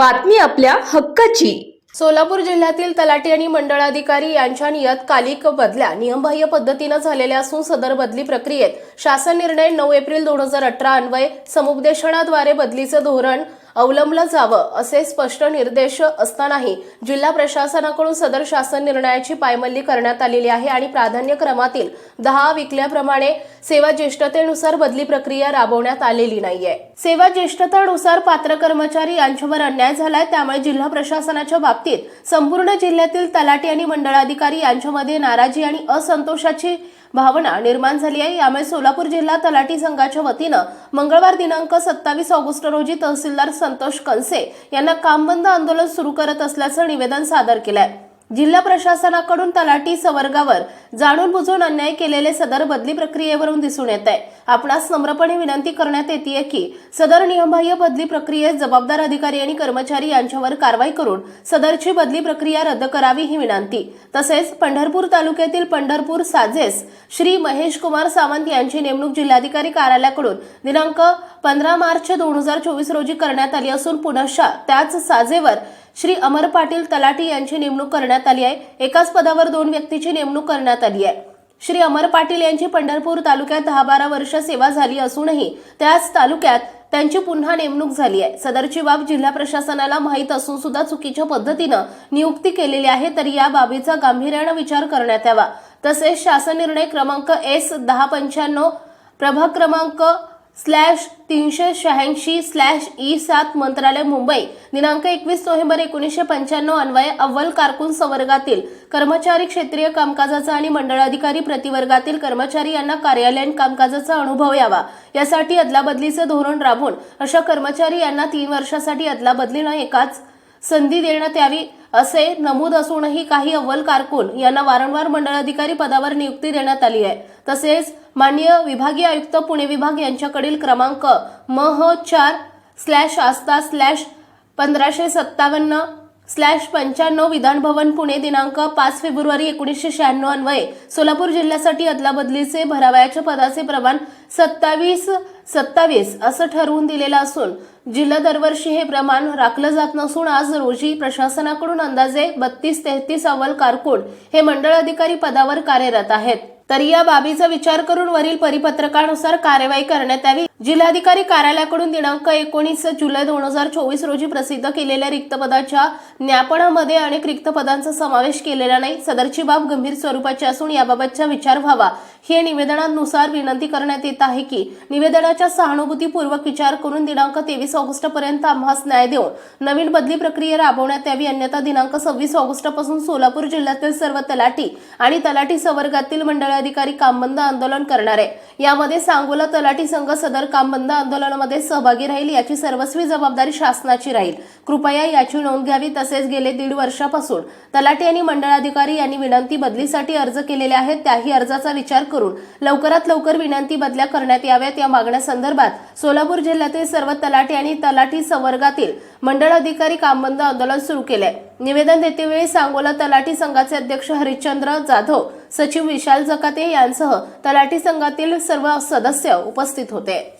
बातमी आपल्या हक्काची. सोलापूर जिल्ह्यातील तलाठी आणि मंडळाधिकारी यांच्या नियतकालिक बदल्या नियमबाह्य पद्धतीनं झालेल्या असून सदर बदली प्रक्रियेत शासन निर्णय नऊ एप्रिल दोन हजार अठरा अन्वये समुपदेशनाद्वारे बदलीचं धोरण अवलंबलं जावं असे स्पष्ट निर्देश असतानाही जिल्हा प्रशासनाकडून सदर शासन निर्णयाची पायमल्ली करण्यात आलेली आहे आणि प्राधान्यक्रमातील दहा विकल्याप्रमाणे सेवा ज्येष्ठतेनुसार बदली प्रक्रिया राबवण्यात आलेली नाहीये. सेवा ज्येष्ठतेनुसार पात्र कर्मचारी यांच्यावर अन्याय झालाय त्यामुळे जिल्हा प्रशासनाच्या बाबतीत संपूर्ण जिल्ह्यातील तलाठी आणि मंडळाधिकारी यांच्यामध्ये नाराजी आणि असंतोषाची भावना निर्माण झाली आहे. यामुळे सोलापूर जिल्हा तलाठी संघाच्या वतीनं मंगळवार दिनांक सत्तावीस ऑगस्ट रोजी तहसीलदार संतोष कनसे यांना कामबंद आंदोलन सुरू करत असल्याचं निवेदन सादर केलं आहे जिल्हा प्रशासनाकडून तलाठी सवर्गावर जाणून बुजून अन्याय केलेले सदर बदली प्रक्रियेवरून दिसून येत आहे. आपणास नम्रपणे विनंती करण्यात येते की सदर नियमबाह्य बदली प्रक्रियेत जबाबदार अधिकारी आणि कर्मचारी यांच्यावर कारवाई करून सदरची बदली प्रक्रिया रद्द करावी ही विनंती. तसेच पंढरपूर तालुक्यातील पंढरपूर साजेस श्री महेश कुमार सावंत यांची नेमणूक जिल्हाधिकारी कार्यालयाकडून दिनांक पंधरा मार्च दोन हजार चोवीस रोजी करण्यात आली असून पुनशा त्याच साजेवर श्री अमर पाटील तलाटी यांची नेमणूक करण्यात आली आहे. एकाच पदावर दोन व्यक्तीची नेमणूक करण्यात आली आहे. श्री अमर पाटील यांची पंढरपूर तालुक्यात दहा बारा वर्ष सेवा झाली असूनही त्याच तालुक्यात त्यांची पुन्हा नेमणूक झाली आहे. सदरची बाब जिल्हा प्रशासनाला माहीत असून सुद्धा चुकीच्या पद्धतीनं नियुक्ती केलेली आहे तरी या बाबीचा गांभीर्यानं विचार करण्यात यावा. तसेच शासन निर्णय क्रमांक एस दहा पंच्याण्णव प्रभाग क्रमांक स्लॅश तीनशे शहाऐंशी स्लॅश ई सात मंत्रालय मुंबई दिनांक एकवीस नोव्हेंबर एकोणीसशे पंच्याण्णव अन्वये अव्वल कारकून संवर्गातील कर्मचारी क्षेत्रीय कामकाजाचा आणि मंडळाधिकारी प्रतिवर्गातील कर्मचारी यांना कार्यालयीन कामकाजाचा अनुभव यावा. यासाठी अदलाबदलीचे धोरण राबवून अशा कर्मचारी यांना तीन वर्षासाठी अदलाबदलीनं एकाच संधी देण्यात यावी असे नमूद असूनही काही अव्वल कारकून यांना वारंवार मंडळाधिकारी पदावर नियुक्ती देण्यात आली आहे. तसेच माननीय विभागीय आयुक्त पुणे विभाग यांच्याकडील क्रमांक म ह चार स्लॅश आस्था स्लॅश पंधराशे सत्तावन्न स्लॅश पंच्याण्णव विधानभवन पुणे दिनांक पाच फेब्रुवारी एकोणीसशे शहाण्णव अन्वये. सोलापूर जिल्ह्यासाठी अदलाबदलीचे भरावयाच्या पदाचे प्रमाण सत्तावीस सत्तावीस असं ठरवून दिलेलं असून जिल्हा दरवर्षी हे प्रमाण राखलं जात नसून आज रोजी प्रशासनाकडून अंदाजे बत्तीस तेहतीस अव्वल कारकून हे मंडळ अधिकारी पदावर कार्यरत आहेत. तरी या बाबीचा विचार करून वरील परिपत्रकानुसार कार्यवाही करण्यात यावी. जिल्हाधिकारी कार्यालयाकडून दिनांक एकोणीस जुलै दोन हजार चोवीस रोजी प्रसिद्ध केलेल्या रिक्त पदाच्या ज्ञापनामध्ये अनेक रिक्त पदांचा समावेश केलेला नाही. सदरची बाब गंभीर स्वरूपाची असून याबाबतचा विचार व्हावा. हे निवेदनानुसार विनंती करण्यात येत आहे की निवेदनाच्या सहानुभूतीपूर्वक विचार करून दिनांक तेवीस ऑगस्ट पर्यंत आम्हास न्याय देऊन नवीन बदली प्रक्रिया राबवण्यात यावी. अन्यथा दिनांक सव्वीस ऑगस्टपासून सोलापूर जिल्ह्यातील सर्व तलाठी आणि तलाठी संवर्गातील मंडळाधिकारी कामबंद आंदोलन करणार. आहे यामध्ये सांगोला तलाठी संघ सदर कामबंद आंदोलनामध्ये सहभागी राहील याची सर्वस्वी जबाबदारी शासनाची राहील. कृपया याची नोंद घ्यावी तसेच गेले दीड वर्षापासून तलाठी आणि मंडळाधिकारी यांनी विनंती बदलीसाठी अर्ज केलेले आहेत त्याही अर्जाचा विचार करून लवकरात लवकर विनंती बदल्या करण्यात याव्यात या मागण्यासंदर्भात सोलापूर जिल्ह्यातील सर्व तलाठी आणि तलाठी संवर्गातील मंडळ अधिकारी कामबंद आंदोलन सुरू केले. निवेदन देतेवेळी सांगोला तलाठी संघाचे अध्यक्ष हरिश्चंद्र जाधव सचिव विशाल जकाते यांसह तलाठी संघातील सर्व सदस्य उपस्थित होते.